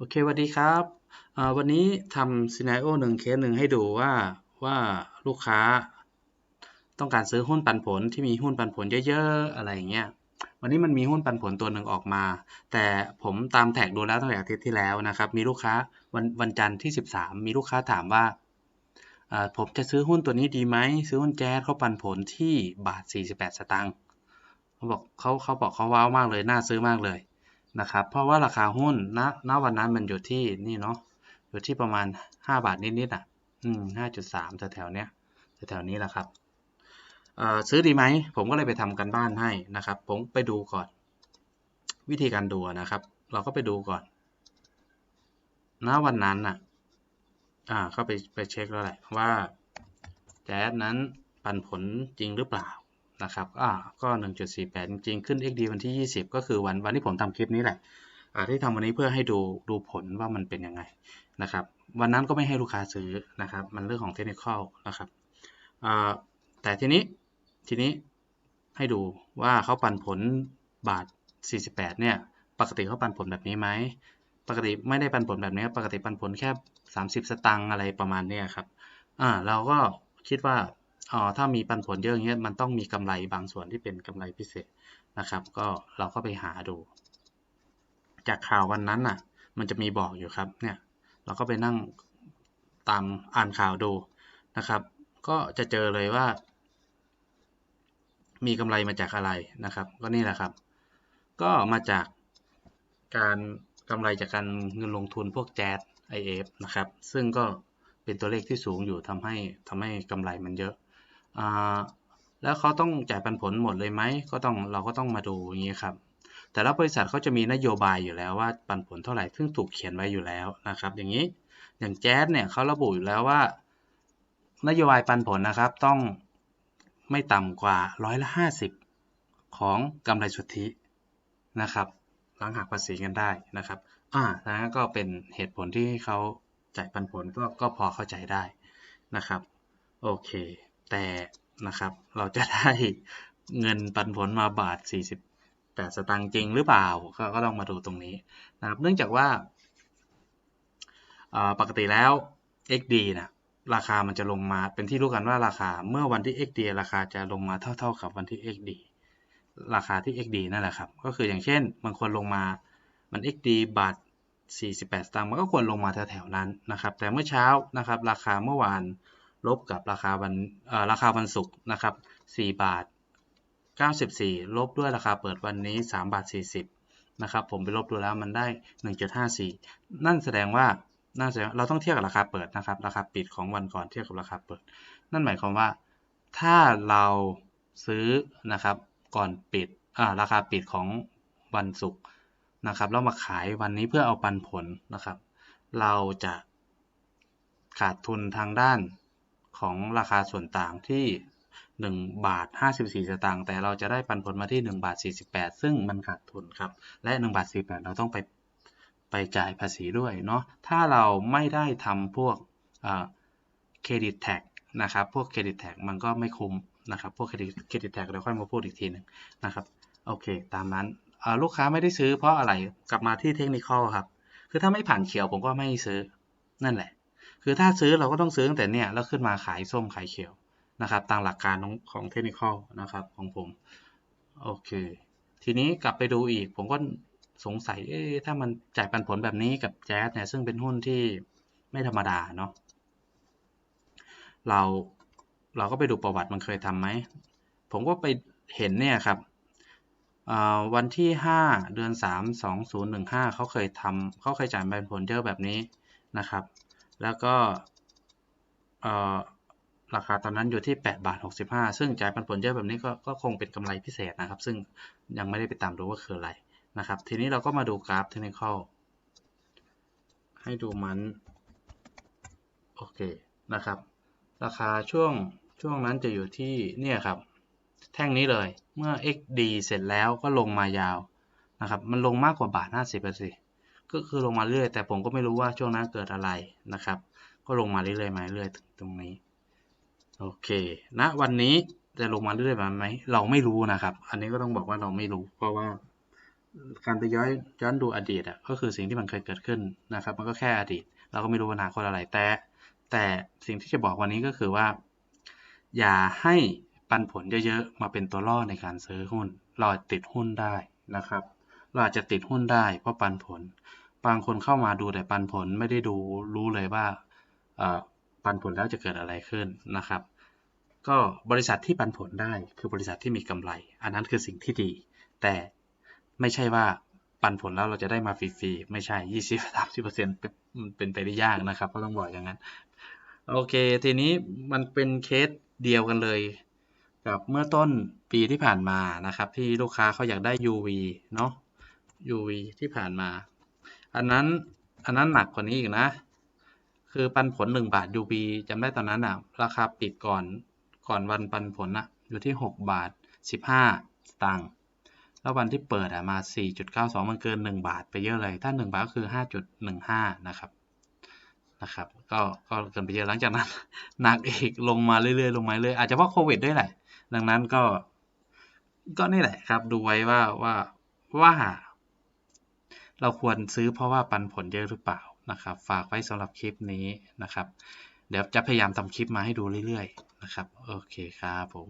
โอเคสวัสดีครับวันนี้ทำซีนาโอหนึ่งเคสหนึ่งให้ดูว่าว่าลูกค้า ต้องการซื้อหุ้นปันผลที่มีหุ้นปันผลเยอะๆอะไรอย่างเงี้ยวันนี้มันมีหุ้นปันผลตัวหนึ่งออกมา แต่ผมตามแท็กดูแล้วตั้งแต่อาทิตย์ที่แล้วนะครับ มีลูกค้าวันวันจันทร์ที่ 13 มีลูกค้าถามว่าอ่าผมจะซื้อหุ้นตัวนี้ดีไหมซื้อหุ้นแจ๊สเขาปันผลที่บาท 48 สตางค์เขาบอกเขาเขาบอกเขาว้าวมากเลยน่าซื้อมากเลย นะครับ เพราะว่าราคาหุ้นณณวันนั้นมันอยู่ที่นี่เนาะอยู่ที่ประมาณ 5 บาทนิดๆอะ อืม5.3แถวๆเนี้ยแถวๆนี้แหละครับซื้อดีไหม ผมก็เลยไปทำกันบ้านให้นะครับ ผมไปดูก่อน วิธีการดูนะครับ เราก็ไปดูก่อนณวันนั้นน่ะ อ่าก็ไปไปเช็คแล้วแหละว่าแจ๊สนั้นปันผลจริงหรือเปล่า นะครับอ่าก็ 1.48 จริงๆ ขึ้น XD วันที่ 20 ก็คือวันวันที่ผมทำคลิปนี้แหละอ่าที่ทำวันนี้เพื่อให้ดูดูผลว่ามันเป็นยังไงนะครับ วันนั้นก็ไม่ให้ลูกค้าซื้อนะครับ มันเรื่องของเทคนิคนะครับอ่าแต่ทีนี้ทีนี้ให้ดูว่าเขาปันผลบาท 48 เนี่ย ปกติเขาปันผลแบบนี้ไหม ปกติไม่ได้ปันผลแบบนี้ ปกติปันผลแค่ 30 สตังค์อะไรประมาณนี้ครับ อ่า เราก็คิดว่า อ๋อถ้ามีปันผลเยอะอย่างเงี้ยมันต้องมีกำไรบางส่วนที่เป็นกำไรพิเศษนะครับ ก็เราก็ไปหาดู จากข่าววันนั้นน่ะ มันจะมีบอกอยู่ครับเนี่ย เราก็ไปนั่งตามอ่านข่าวดูนะครับ ก็จะเจอเลยว่า มีกำไรมาจากอะไรนะครับ ก็นี่แหละครับ ก็มาจากการกำไรจากการเงินลงทุนพวกแจ๊ส IF นะครับ ซึ่งก็เป็นตัวเลขที่สูงอยู่ทำให้ทำให้กำไรมันเยอะ แล้วเขาต้องจ่ายปันผลหมดเลยไหมก็ต้องเราก็ต้องมาดูอย่างนี้ครับแต่ละบริษัทเขาจะมีนโยบายอยู่แล้วว่าปันผลเท่าไหร่ซึ่งถูกเขียนไว้อยู่แล้วนะครับ อย่างนี้อย่างแจ๊สเนี่ยเขาระบุอยู่แล้วว่า นโยบายปันผลนะครับต้องไม่ต่ำกว่าร้อยละห้าสิบของกำไรสุทธินะครับหลังหักภาษีกันได้นะครับอ่าดังนั้นก็เป็นเหตุผลที่เขาจ่ายปันผลก็ก็พอเข้าใจได้นะครับ โอเค แต่นะครับ เราจะได้เงินปันผลมาบาท 48 สตางค์จริงหรือเปล่าก็ก็ต้องมาดูตรงนี้นะครับ เนื่องจากว่าปกติแล้ว XD นะราคามันจะลงมาเป็นที่รู้กันว่าราคาเมื่อวันที่ XD ราคาจะลงมาเท่า ๆ กับวันที่ XD ราคาที่ XD นั่นแหละครับ ก็คืออย่างเช่นมันควรลงมามัน XD บาท 48 สตางค์มันก็ควรลงมาแถวๆนั้นนะครับ แต่เมื่อเช้านะครับ ราคาเมื่อวาน ลบกับราคาวันราคาวันศุกร์นะครับ4บาท94 ลบด้วยราคาเปิดวันนี้3บาท40นะครับผมไปลบดูแล้วมันได้ 1.54 นั่นแสดงว่าน่าจะเราต้องเทียบกับราคาเปิดนะครับ ราคาปิดของวันก่อนเทียบกับราคาเปิด นั่นหมายความว่า ถ้าเราซื้อนะครับก่อนปิดราคาปิดของวันศุกร์นะครับแล้วมาขายวันนี้เพื่อเอาปันผลนะครับ เราจะขาดทุนทางด้าน ของราคาส่วนต่างที่ 1 บาท 54 สตางค์แต่เราจะได้ปันผลมาที่ 1 บาท 48 ซึ่งมันขาดทุนครับ และ 1 บาท 48 เราต้องไปไปจ่ายภาษีด้วยเนาะถ้าเราไม่ได้ทำพวกเครดิตแท็กนะครับพวกเครดิตแท็กมันก็ไม่คุ้มนะครับพวกเครดิตเครดิตแท็กเราค่อยมาพูดอีกทีหนึ่งนะครับโอเค ตามนั้นลูกค้าไม่ได้ซื้อเพราะอะไรกลับมาที่เทคนิคครับ คือถ้าไม่ผ่านเขียวผมก็ไม่ซื้อนั่นแหละ คือถ้าซื้อเราก็ต้องซื้อตั้งแต่เนี่ยแล้วขึ้นมาขายส้มขายเขียวนะครับ ตามหลักการของเทคนิคนะครับของผมโอเค ทีนี้กลับไปดูอีก ผมก็สงสัยเอ๊ะถ้ามันจ่ายปันผลแบบนี้กับแจ๊สเนี่ยซึ่งเป็นหุ้นที่ไม่ธรรมดาเนาะเราเราก็ไปดูประวัติมันเคยทำไหม ผมก็ไปเห็นเนี่ยครับวันที่ 5 เดือน 3 2015 เขาเคยทำเขาเคยจ่ายปันผลเยอะแบบนี้นะครับ แล้วก็ราคาตอนนั้นอยู่ที่8บาท65 ซึ่งจ่ายปันผลเยอะแบบนี้ก็ก็คงเป็นกำไรพิเศษนะครับ ซึ่งยังไม่ได้ไปตามดูว่าคืออะไรนะครับ ทีนี้เราก็มาดูกราฟเทคนิคให้ดูมันโอเคนะครับ ราคาช่วงช่วงนั้นจะอยู่ที่เนี่ยครับ แท่งนี้เลยเมื่อ xd เสร็จแล้วก็ลงมายาวนะครับ มันลงมากกว่าบาท 50ไปสิ ก็คือลงมาเรื่อยแต่ผมก็ไม่รู้ว่าช่วงนั้นเกิดอะไรนะครับ ก็ลงมาเรื่อยๆมาเรื่อยตรงนี้โอเคณนะวันนี้จะลงมาเรื่อยๆไหมเราไม่รู้นะครับ อันนี้ก็ต้องบอกว่าเราไม่รู้ เพราะว่าการไปย้อนย้อนดูอดีตอะก็คือสิ่งที่มันเคยเกิดขึ้นนะครับ มันก็แค่อดีต เราก็ไม่รู้อนาคตอะไรแต่ แต่สิ่งที่จะบอกวันนี้ก็คือว่า อย่าให้ปันผลเยอะๆมาเป็นตัวล่อในการซื้อหุ้นเราอติดหุ้นได้นะครับ เราอาจจะติดหุ้นได้เพราะปันผล บางคนเข้ามาดูแต่ปันผลไม่ได้ดูรู้เลยว่าปันผลแล้วจะเกิดอะไรขึ้นนะครับ ก็บริษัทที่ปันผลได้คือบริษัทที่มีกำไร อันนั้นคือสิ่งที่ดี แต่ไม่ใช่ว่าปันผลแล้วเราจะได้มาฟรีๆ ไม่ใช่ยี่สิบสามสิบเปอร์เซ็นต์เป็นไปได้ยากนะครับ ก็ต้องบอกอย่างนั้น โอเค ทีนี้มันเป็นเคสเดียวกันเลย กับเมื่อต้นปีที่ผ่านมานะครับ ที่ลูกค้าเขาอยากได้ UV เนาะ UV ที่ผ่านมา อันนั้นอันนั้นหนักกว่านี้อีกนะ คือปันผล 1 บาท UV จำได้ตอนนั้นอะราคาปิดก่อนก่อนวันปันผลอะอยู่ที่ 6 บาท 15 สตางค์แล้ววันที่เปิดอะมา 4.92 มันเกิน 1 บาทไปเยอะเลย ถ้า 1 บาทก็คือ 5.15 นะครับนะครับก็ก็เกินไปเยอะหลังจากนั้นหนักอีกลงมาเรื่อยๆลงมาเรื่อยอาจจะเพราะโควิดด้วยแหละ ดังนั้นก็ ก็นี่แหละครับ ดูไว้ว่าว่าว่า เราควรซื้อเพราะว่าปันผลเยอะหรือเปล่านะครับ ฝากไว้สำหรับคลิปนี้นะครับ เดี๋ยวจะพยายามทำคลิปมาให้ดูเรื่อยๆนะครับ โอเคครับผม